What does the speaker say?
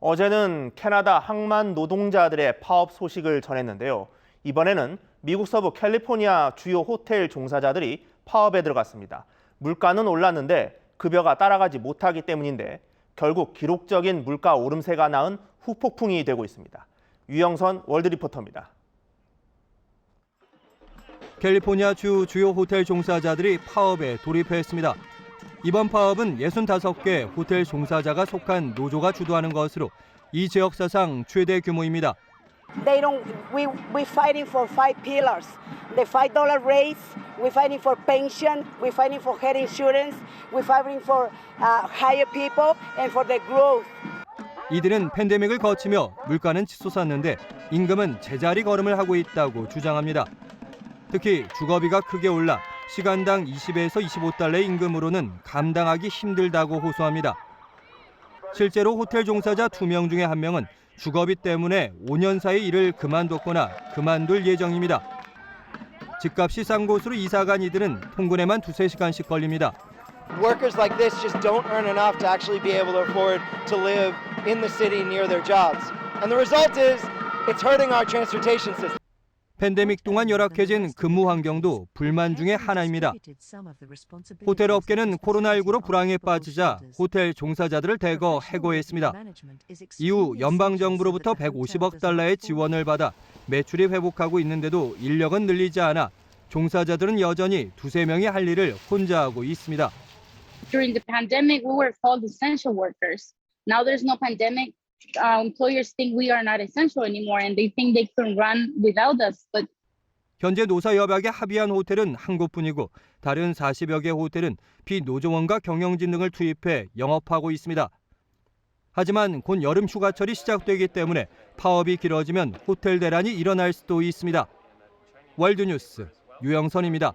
어제는 캐나다 항만 노동자들의 파업 소식을 전했는데요. 이번에는 미국 서부 캘리포니아 주요 호텔 종사자들이 파업에 들어갔습니다. 물가는 올랐는데 급여가 따라가지 못하기 때문인데 결국 기록적인 물가 오름세가 낳은 후폭풍이 되고 있습니다. 유영선 월드리포터입니다. 캘리포니아 주 주요 호텔 종사자들이 파업에 돌입했습니다. 이번 파업은 65개 호텔 종사자가 속한 노조가 주도하는 것으로 이 지역 사상 최대 규모입니다. They don't. We we fighting for five pillars: the five dollar raise. We fighting for pension. We fighting for health insurance. We fighting for uh, higher people and for the growth. 이들은 팬데믹을 거치며 물가는 치솟았는데 임금은 제자리 걸음을 하고 있다고 주장합니다. 특히 주거비가 크게 올라 시간당 20에서 25달러의 임금으로는 감당하기 힘들다고 호소합니다. 실제로 호텔 종사자 2명 중에 1명은 주거비 때문에 5년 사이 일을 그만뒀거나 그만둘 예정입니다. 집값이 싼 곳으로 이사 간 이들은 통근에만 두세 시간씩 걸립니다. workers like this just don't earn enough to actually be able to afford to live in the city near their jobs. And the result is it's hurting our transportation system. 팬데믹 동안 열악해진 근무 환경도 불만 중의 하나입니다. 호텔 업계는 코로나19로 불황에 빠지자 호텔 종사자들을 대거 해고했습니다. 이후 연방정부로부터 150억 달러의 지원을 받아 매출이 회복하고 있는데도 인력은 늘리지 않아 종사자들은 여전히 두세 명이 할 일을 혼자 하고 있습니다. during the pandemic, we were called essential workers. Now there's no pandemic. Uh, employers think we are not essential anymore, and they think they can run without us. But 현재 노사협약에 합의한 호텔은 한 곳뿐이고 다른 40여 개 호텔은 비노조원과 경영진 등을 투입해 영업하고 있습니다. 하지만 곧 여름 휴가철이 시작되기 때문에 파업이 길어지면 호텔 대란이 일어날 수도 있습니다. 월드뉴스 유영선입니다.